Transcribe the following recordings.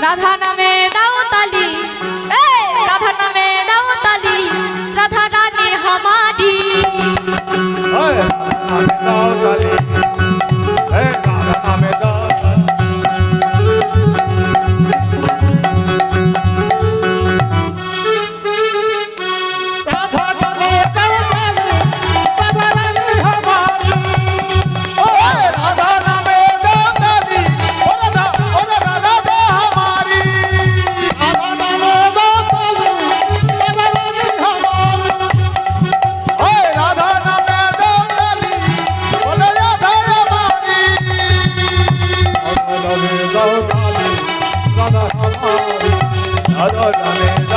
แล้ Oh man.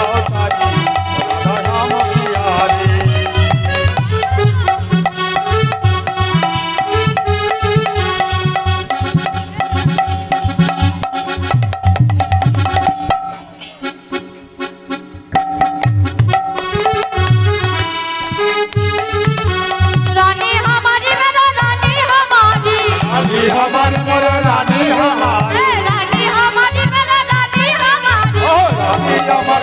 Amém, amado.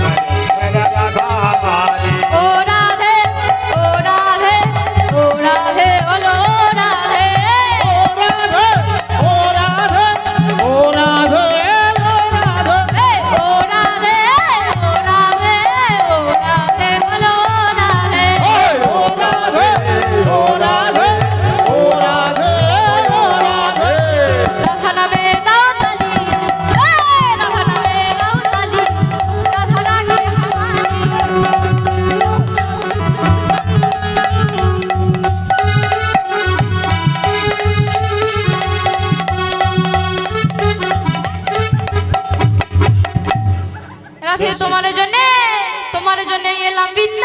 তোমার জন্য তোমার জন্য এলাম বিদ্যা।